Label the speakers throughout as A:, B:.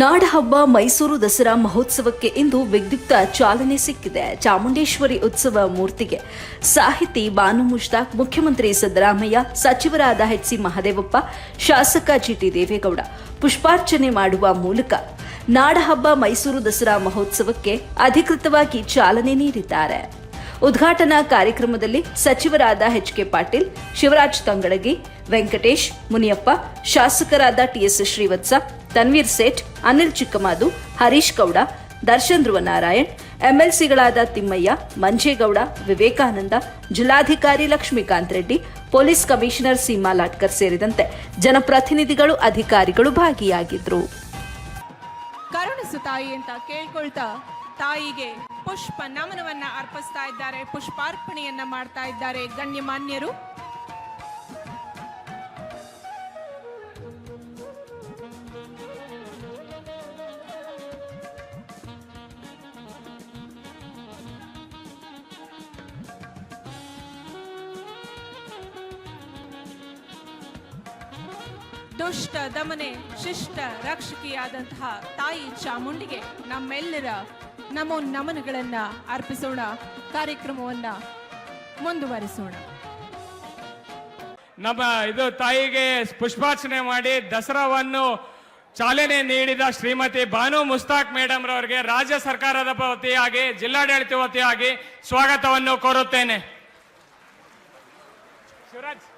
A: ನಾಡಹಬ್ಬ ಮೈಸೂರು ದಸರಾ ಮಹೋತ್ಸವಕ್ಕೆ ಇಂದು ವಿದ್ಯುಕ್ತ ಚಾಲನೆ ಸಿಕ್ಕಿದೆ. ಚಾಮುಂಡೇಶ್ವರಿ ಉತ್ಸವ ಮೂರ್ತಿಗೆ ಸಾಹಿತಿ ಬಾನು ಮುಷ್ತಾಕ್, ಮುಖ್ಯಮಂತ್ರಿ ಸಿದ್ದರಾಮಯ್ಯ, ಸಚಿವರಾದ ಎಚ್ಸಿ ಮಹದೇವಪ್ಪ, ಶಾಸಕ ಜಿಟಿ ದೇವೇಗೌಡ ಪುಷ್ಪಾರ್ಚನೆ ಮಾಡುವ ಮೂಲಕ ನಾಡಹಬ್ಬ ಮೈಸೂರು ದಸರಾ ಮಹೋತ್ಸವಕ್ಕೆ ಅಧಿಕೃತವಾಗಿ ಚಾಲನೆ ನೀಡಿದ್ದಾರೆ. ಉದ್ಘಾಟನಾ ಕಾರ್ಯಕ್ರಮದಲ್ಲಿ ಸಚಿವರಾದ ಎಚ್ ಕೆ ಪಾಟೀಲ್, ಶಿವರಾಜ್ ತಂಗಳಗಿ ವೆಂಕಟೇಶ್ ಮುನಿಯಪ್ಪ, ಶಾಸಕರಾದ ಟಿಎಸ್ ಶ್ರೀವತ್ಸ ತನ್ವೀರ್ ಸೇಠ್, ಅನಿಲ್ ಚಿಕ್ಕಮಾದು, ಹರೀಶ್ ಗೌಡ, ದರ್ಶನ್ ಧ್ರುವನಾರಾಯಣ್, ಎಂಎಲ್ಸಿಗಳಾದ ತಿಮ್ಮಯ್ಯ, ಮಂಜೇಗೌಡ, ವಿವೇಕಾನಂದ, ಜಿಲ್ಲಾಧಿಕಾರಿ ಲಕ್ಷ್ಮೀಕಾಂತ್ ರೆಡ್ಡಿ, ಪೊಲೀಸ್ ಕಮಿಷನರ್ ಸೀಮಾ ಲಾಟ್ಕರ್ ಸೇರಿದಂತೆ ಜನಪ್ರತಿನಿಧಿಗಳು, ಅಧಿಕಾರಿಗಳು ಭಾಗಿಯಾಗಿದ್ರು.
B: ಕರುಣಿಸು ತಾಯಿ ಅಂತ ಕೇಳ್ಕೊಳ್ತಾ ತಾಯಿಗೆ ಪುಷ್ಪ ನಮನವನ್ನ ಅರ್ಪಿಸ್ತಾ ಇದ್ದಾರೆ, ಪುಷ್ಪಾರ್ಪಣೆಯನ್ನ ಮಾಡ್ತಾ ಇದ್ದಾರೆ ಗಣ್ಯಮಾನ್ಯರು. ದುಷ್ಟ ದಮನೆ, ಶಿಷ್ಟ ರಕ್ಷಕಿಯಾದಂತಹ ತಾಯಿ ಚಾಮುಂಡಿಗೆ ನಮ್ಮೆಲ್ಲರ ನಮೋ ನಮನಗಳನ್ನ ಅರ್ಪಿಸೋಣ. ಕಾರ್ಯಕ್ರಮವನ್ನ ಮುಂದುವರಿಸೋಣ.
C: ನಮ್ಮ ಇದು ತಾಯಿಗೆ ಪುಷ್ಪಾರ್ಚನೆ ಮಾಡಿ ದಸರಾವನ್ನು ಚಾಲನೆ ನೀಡಿದ ಶ್ರೀಮತಿ ಭಾನು ಮುಸ್ತಾಕ್ ಮೇಡಮ್ ರವರಿಗೆ ರಾಜ್ಯ ಸರ್ಕಾರದ ವತಿಯಾಗಿ, ಜಿಲ್ಲಾಡಳಿತ ವತಿಯಾಗಿ ಸ್ವಾಗತವನ್ನು ಕೋರುತ್ತೇನೆ. ಶಿವರಾಜ್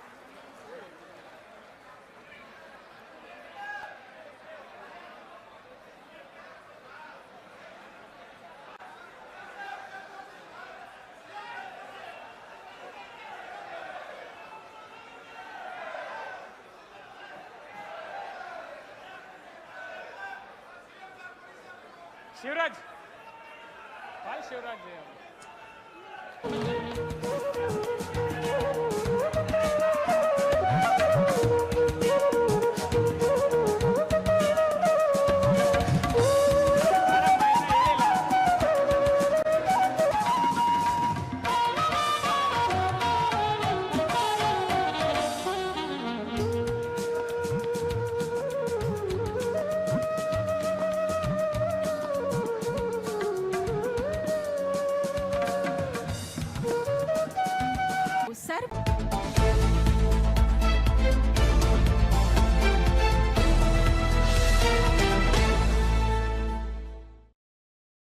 C: ಶಿವರಾಜ್ ಬಾಯ್ ಶಿವರಾಜ್